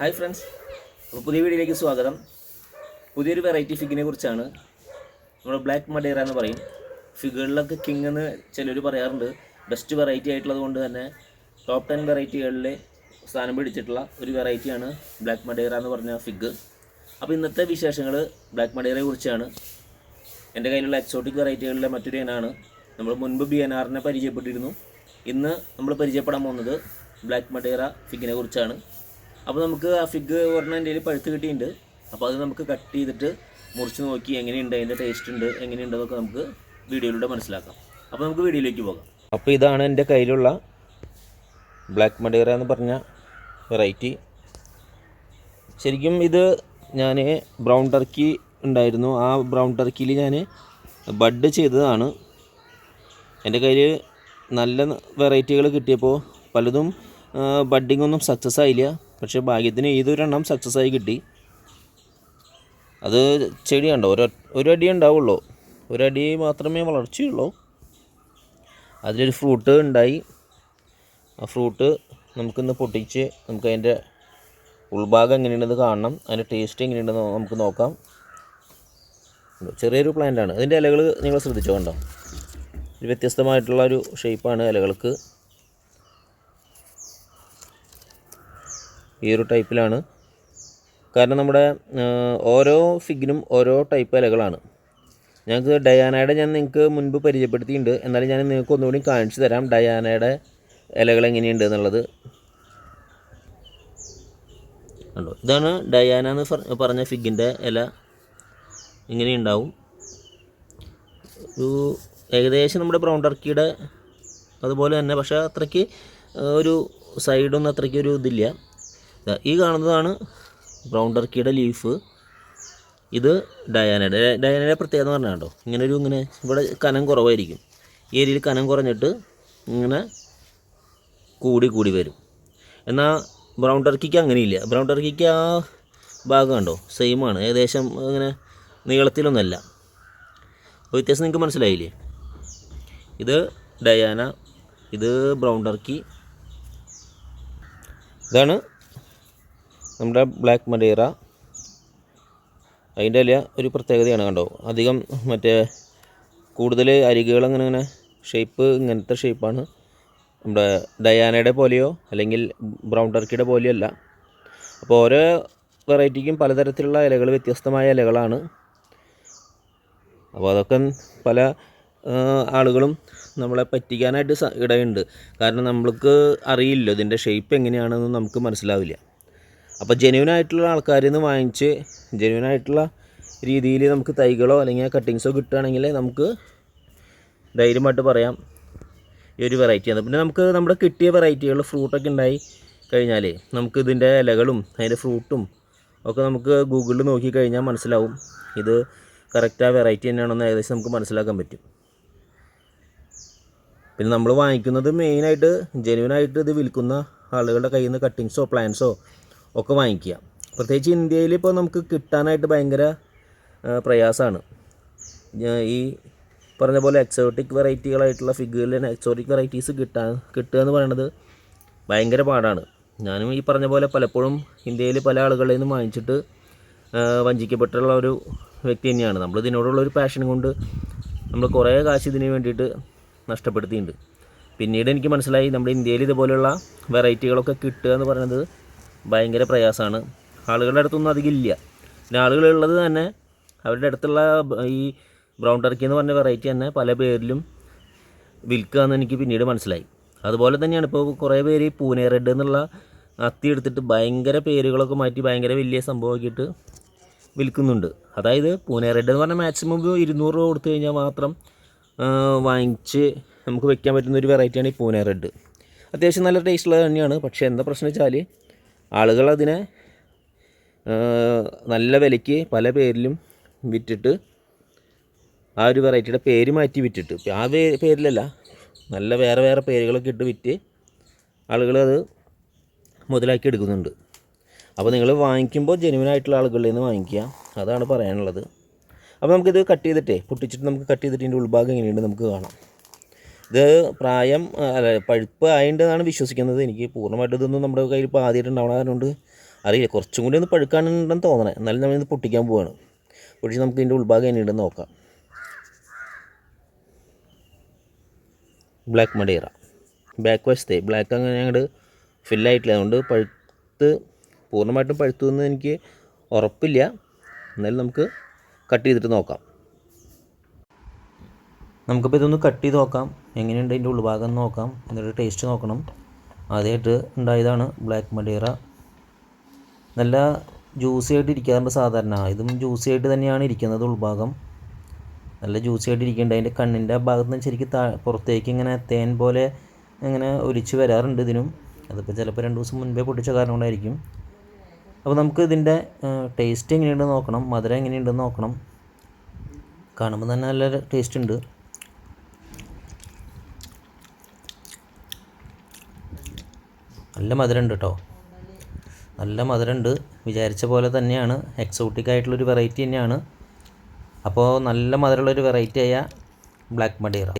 Hi friends. അപ്പോൾ പുതിയ വീഡിയോയിലേക്ക് സ്വാഗതം. പുതിയൊരു വെറൈറ്റി ഫിഗിനെ കുറിച്ചാണ്. നമ്മുടെ ബ്ലാക്ക് മഡേറ എന്ന് പറയും. ഫിഗുകളിലൊക്കെ കിങ് എന്ന് ചിലർ പറയാറുണ്ട്. ബെസ്റ്റ് വെറൈറ്റി ആയിട്ടുള്ളത് കൊണ്ട് തന്നെ ടോപ്പ് ടെൻ വെറൈറ്റികളിൽ സ്ഥാനം പിടിച്ചിട്ടുള്ള ഒരു വെറൈറ്റിയാണ് ബ്ലാക്ക് മഡേറ എന്ന് പറഞ്ഞ ഫിഗ് അപ്പോൾ ഇന്നത്തെ വിശേഷങ്ങൾ ബ്ലാക്ക് മഡേറയെ കുറിച്ചാണ്. എന്റെ കയ്യിലുള്ള എക്സോട്ടിക് വെറൈറ്റികളിലെ മറ്റൊരു ഇനമാണ്. നമ്മൾ മുൻപ് ബി എൻ ആറിനെ പരിചയപ്പെട്ടിരുന്നു. ഇന്ന് നമ്മൾ പരിചയപ്പെടാൻ പോകുന്നത് ബ്ലാക്ക് മഡേറ ഫിഗിനെ കുറിച്ചാണ്. അപ്പോൾ നമുക്ക് ആ ഫിഗ് ഒരെണ്ണം എന്റെ പഴുത്ത് കിട്ടിയിട്ടുണ്ട്. അപ്പോൾ അത് നമുക്ക് കട്ട് ചെയ്തിട്ട് മുറിച്ച് നോക്കി എങ്ങനെയുണ്ട് അതിന്റെ ടേസ്റ്റ് ഉണ്ട് എങ്ങനെയുണ്ടെന്നൊക്കെ നമുക്ക് വീഡിയോയിലൂടെ മനസ്സിലാക്കാം. അപ്പോൾ നമുക്ക് വീഡിയോയിലേക്ക് പോകാം. അപ്പോൾ ഇതാണ് എന്റെ കയ്യിലുള്ള ബ്ലാക്ക് മഡേറ എന്ന് പറഞ്ഞ വെറൈറ്റി ശരിക്കും ഇത് ഞാൻ ബ്രൗൺ ടർക്കി ഉണ്ടായിരുന്നു. ആ ബ്രൗൺ ടർക്കിയിൽ ഞാൻ ബഡ് ചെയ്തതാണ്. എന്റെ കയ്യിൽ നല്ല വെറൈറ്റികൾ കിട്ടിയപ്പോൾ പലതും ബഡിങ്ങൊന്നും സക്സസ് ആയില്ല. പക്ഷേ ഭാഗ്യത്തിന് ഏതൊരെണ്ണം സക്സസ് ആയി കിട്ടി. അത് ചെടി കണ്ടോ ഒരു ഒരു അടി ഉണ്ടാവുള്ളൂ. ഒരടി മാത്രമേ വളർച്ചയുള്ളൂ. അതിലൊരു ഫ്രൂട്ട് ഉണ്ടായി. ആ ഫ്രൂട്ട് നമുക്കിന്ന് പൊട്ടിച്ച് നമുക്ക് അതിന്റെ ഉൾഭാഗം എങ്ങനെയുണ്ടെന്ന് കാണണം. അതിന്റെ ടേസ്റ്റ് എങ്ങനെയുണ്ടെന്ന് നമുക്ക് നോക്കാം. ചെറിയൊരു പ്ലാന്റ് ആണ്. അതിന്റെ ഇലകൾ നിങ്ങൾ ശ്രദ്ധിച്ചോ കണ്ടോ? ഒരു വ്യത്യസ്തമായിട്ടുള്ള ഒരു ഷേപ്പാണ് ഇലകൾക്ക്. ഈ ഒരു ടൈപ്പിലാണ്. കാരണം നമ്മുടെ ഓരോ ഫിഗിനും ഓരോ ടൈപ്പ് ഇലകളാണ്. ഞങ്ങൾക്ക് ഡയാനയുടെ ഞാൻ നിങ്ങൾക്ക് മുൻപ് പരിചയപ്പെടുത്തിയിട്ടുണ്ട്. എന്നാലും ഞാൻ നിങ്ങൾക്ക് ഒന്നുകൂടി കാണിച്ചു തരാം ഡയാനയുടെ ഇലകൾ എങ്ങനെയുണ്ട് എന്നുള്ളത്. കണ്ടോ? ഇതാണ് ഡയാന എന്ന് പറഞ്ഞ ഫിഗിന്റെ ഇല. ഇങ്ങനെ ഉണ്ടാവും ഒരു ഏകദേശം നമ്മുടെ ബ്രൗൺ ടർക്കിയുടെ അതുപോലെ തന്നെ പക്ഷേ അത്രയ്ക്ക് ഒരു സൈഡൊന്നും അത്രയ്ക്ക് ഒരു ഇതില്ല. ഈ കാണുന്നതാണ് ബ്രൗൺ ടർക്കിയുടെ ലീഫ് ഇത് ഡയാനയുടെ. ഡയാനയുടെ പ്രത്യേകത എന്ന് പറഞ്ഞാൽ കേട്ടോ ഇങ്ങനെ ഒരു ഇങ്ങനെ ഇവിടെ കനം കുറവായിരിക്കും. ഏരിയയിൽ കനം കുറഞ്ഞിട്ട് ഇങ്ങനെ കൂടി കൂടി വരും. എന്നാൽ ബ്രൗൺ ടർക്കിക്ക് അങ്ങനെയില്ല. ബ്രൗൺ ടർക്കിക്ക് ആ ഭാഗം കണ്ടോ? സെയിമാണ് ഏകദേശം ഇങ്ങനെ നീളത്തിലൊന്നുമല്ല അപ്പോൾ വ്യത്യാസം നിങ്ങൾക്ക് മനസ്സിലായില്ലേ? ഇത് ഡയാന ഇത് ബ്രൗൺ ടർക്കി ഇതാണ് നമ്മുടെ ബ്ലാക്ക് മഡേറ അതിന്റെ ഇല ഒരു പ്രത്യേകതയാണ് കണ്ടോ? അധികം മറ്റേ കൂടുതൽ അരികുകൾ അങ്ങനെ അങ്ങനെ ഷേപ്പ് ഇങ്ങനത്തെ ഷേപ്പാണ് നമ്മുടെ ഡയാനയുടെ പോലെയോ അല്ലെങ്കിൽ ബ്രൗൺ ടർക്കിയുടെ പോലെയോ അല്ല. അപ്പോൾ ഓരോ വെറൈറ്റിക്കും പലതരത്തിലുള്ള ഇലകൾ വ്യത്യസ്തമായ ഇലകളാണ്. അപ്പോൾ അതൊക്കെ പല ആളുകളും നമ്മളെ പറ്റിക്കാനായിട്ട് ഇടയുണ്ട്. കാരണം നമ്മൾക്ക് അറിയില്ല ഇതിന്റെ ഷേപ്പ് എങ്ങനെയാണെന്ന് നമുക്ക് മനസ്സിലാവില്ല. അപ്പോൾ ജെന്യൂൻ ആയിട്ടുള്ള ആൾക്കാരിൽ നിന്ന് വാങ്ങിച്ച് ജെന്യൂൻ ആയിട്ടുള്ള രീതിയിൽ നമുക്ക് തൈകളോ അല്ലെങ്കിൽ കട്ടിങ്സോ കിട്ടുകയാണെങ്കിൽ നമുക്ക് ധൈര്യമായിട്ട് പറയാം ഈ ഒരു വെറൈറ്റി ആണ്. പിന്നെ നമുക്ക് നമ്മുടെ കിട്ടിയ വെറൈറ്റികൾ ഫ്രൂട്ടൊക്കെ ഉണ്ടായി കഴിഞ്ഞാൽ നമുക്ക് ഇതിന്റെ ഇലകളും അതിന്റെ ഫ്രൂട്ടും ഒക്കെ നമുക്ക് ഗൂഗിളിൽ നോക്കി കഴിഞ്ഞാൽ മനസ്സിലാവും. ഇത് കറക്റ്റ് ആ വെറൈറ്റി തന്നെയാണെന്ന് ഏകദേശം നമുക്ക് മനസ്സിലാക്കാൻ പറ്റും. പിന്നെ നമ്മൾ വാങ്ങിക്കുന്നത് മെയിനായിട്ട് ജെന്യൂനായിട്ട് ഇത് വിൽക്കുന്ന ആളുകളുടെ കയ്യിൽ നിന്ന് കട്ടിങ്സോ പ്ലാന്റ്സോ ഒക്കെ വാങ്ങിക്കുക. പ്രത്യേകിച്ച് ഇന്ത്യയിൽ ഇപ്പോൾ നമുക്ക് കിട്ടാനായിട്ട് ഭയങ്കര പ്രയാസമാണ്. ഈ പറഞ്ഞ പോലെ എക്സോട്ടിക് വെറൈറ്റികളായിട്ടുള്ള ഫിഗുകളിൽ എക്സോട്ടിക് വെറൈറ്റീസ് കിട്ടാൻ കിട്ടുക എന്ന് പറയുന്നത് ഭയങ്കര പാടാണ്. ഞാനും ഈ പറഞ്ഞ പോലെ പലപ്പോഴും ഇന്ത്യയിൽ പല ആളുകളിൽ നിന്നും വാങ്ങിച്ചിട്ട് വഞ്ചിക്കപ്പെട്ടുള്ള ഒരു വ്യക്തി തന്നെയാണ്. നമ്മൾ ഇതിനോടുള്ള ഒരു പാഷൻ കൊണ്ട് നമ്മൾ കുറേ കാശ് ഇതിന് വേണ്ടിയിട്ട് നഷ്ടപ്പെടുത്തിയിട്ടുണ്ട്. പിന്നീട് എനിക്ക് മനസ്സിലായി നമ്മുടെ ഇന്ത്യയിൽ ഇതുപോലെയുള്ള വെറൈറ്റികളൊക്കെ കിട്ടുക എന്ന് പറയുന്നത് ഭയങ്കര പ്രയാസമാണ്. ആളുകളുടെ അടുത്തൊന്നും അധികം ഇല്ല. പിന്നെ ആളുകളുള്ളത് തന്നെ അവരുടെ അടുത്തുള്ള ഈ ബ്രൗൺ ടർക്കി എന്ന് പറഞ്ഞ വെറൈറ്റി തന്നെ പല പേരിലും വിൽക്കുക എന്ന് എനിക്ക് പിന്നീട് മനസ്സിലായി. അതുപോലെ തന്നെയാണ് ഇപ്പോൾ കുറേ പേര് ഈ പൂനെ റെഡ് എന്നുള്ള അത്തി എടുത്തിട്ട് ഭയങ്കര പേരുകളൊക്കെ മാറ്റി ഭയങ്കര വലിയ സംഭവമാക്കിയിട്ട് വിൽക്കുന്നുണ്ട്. അതായത് പൂനെ റെഡ് എന്ന് പറഞ്ഞാൽ മാക്സിമം ഇരുന്നൂറ് രൂപ കൊടുത്തു കഴിഞ്ഞാൽ മാത്രം വാങ്ങിച്ച് നമുക്ക് വെക്കാൻ പറ്റുന്ന ഒരു വെറൈറ്റിയാണ് ഈ പൂനെ റെഡ് അത്യാവശ്യം നല്ല ടേസ്റ്റുള്ളത് തന്നെയാണ്. പക്ഷേ എന്താ പ്രശ്നം വെച്ചാൽ ആളുകൾ അതിനെ നല്ല വിലയ്ക്ക് പല പേരിലും വിറ്റിട്ട് ആ ഒരു വെറൈറ്റിയുടെ പേര് മാറ്റി വിറ്റിട്ട് ആ പേരിലല്ല നല്ല വേറെ വേറെ പേരുകളൊക്കെ ഇട്ട് വിറ്റ് ആളുകൾ അത് മുതലാക്കി എടുക്കുന്നുണ്ട്. അപ്പോൾ നിങ്ങൾ വാങ്ങിക്കുമ്പോൾ ജെനുവിൻ ആയിട്ടുള്ള ആളുകളിൽ നിന്ന് വാങ്ങിക്കുക. അതാണ് പറയാനുള്ളത്. അപ്പോൾ നമുക്കിത് കട്ട് ചെയ്തിട്ടേ പൊട്ടിച്ചിട്ട് നമുക്ക് കട്ട് ചെയ്തിട്ട് ഇതിന്റെ ഉൾഭാഗം എങ്ങനെയുണ്ട് നമുക്ക് കാണാം. ഇത് പ്രായം അല്ല പഴുപ്പ് ആയതുകൊണ്ടാണ് വിശ്വസിക്കുന്നത്. എനിക്ക് പൂർണമായിട്ട് ഇതൊന്നും നമ്മുടെ കയ്യിൽ ഇപ്പോൾ ആദ്യമായിട്ട് ഉണ്ടാവണ അറിയില്ല. കുറച്ചും കൂടി ഒന്ന് പഴുക്കാനുണ്ടെന്ന് തോന്നണേ. എന്നാലും നമ്മളിത് പൊട്ടിക്കാൻ പോവാണ്. പൊട്ടിച്ച് നമുക്ക് ഇതിന്റെ ഉൾഭാഗം എങ്ങനെയുണ്ടെന്ന് നോക്കാം. ബ്ലാക്ക് മഡേറ ബാക്ക് വശത്തെ ബ്ലാക്ക് അങ്ങനെ അങ്ങോട്ട് ഫില്ലായിട്ടില്ല അതുകൊണ്ട് പഴുത്ത് പൂർണമായിട്ടും പഴുത്തു എന്ന് എനിക്ക് ഉറപ്പില്ല. എന്നാലും നമുക്ക് കട്ട് ചെയ്തിട്ട് നോക്കാം. നമുക്കിപ്പോൾ ഇതൊന്ന് കട്ട് ചെയ്ത് നോക്കാം. എങ്ങനെയുണ്ട് അതിന്റെ ഉൾഭാഗം നോക്കാം. എന്നിട്ട് ടേസ്റ്റ് നോക്കണം. ആദ്യമായിട്ട് ഉണ്ടായതാണ് ബ്ലാക്ക് മഡീറ നല്ല ജ്യൂസി ആയിട്ട് ഇരിക്കാറുണ്ട് സാധാരണ. ഇതും ജ്യൂസി ആയിട്ട് തന്നെയാണ് ഇരിക്കുന്നത് ഉൾഭാഗം. നല്ല ജ്യൂസി ആയിട്ട് ഇരിക്കുന്നുണ്ട്. അതിന്റെ കണ്ണിന്റെ ആ ഭാഗത്ത് നിന്ന് ശരിക്കും താ പുറത്തേക്ക് ഇങ്ങനെ തേൻ പോലെ ഇങ്ങനെ ഒലിച്ച് വരാറുണ്ട് ഇതിനും. അതിപ്പോൾ ചിലപ്പോൾ രണ്ട് ദിവസം മുൻപേ പൊട്ടിച്ച കാരണം കൊണ്ടായിരിക്കും. അപ്പോൾ നമുക്ക് ഇതിന്റെ ടേസ്റ്റ് എങ്ങനെയുണ്ടെന്ന് നോക്കണം. മധുരം എങ്ങനെയുണ്ടെന്ന് നോക്കണം. കാണുമ്പോൾ തന്നെ നല്ല ടേസ്റ്റ് ഉണ്ട്. നല്ല മധുരമുണ്ട് കേട്ടോ. നല്ല മധുരമുണ്ട്. വിചാരിച്ച പോലെ തന്നെയാണ്. എക്സോട്ടിക് ആയിട്ടുള്ളൊരു വെറൈറ്റി തന്നെയാണ്. അപ്പോൾ നല്ല മധുരമുള്ളൊരു വെറൈറ്റി ആയ ബ്ലാക്ക് മഡീറ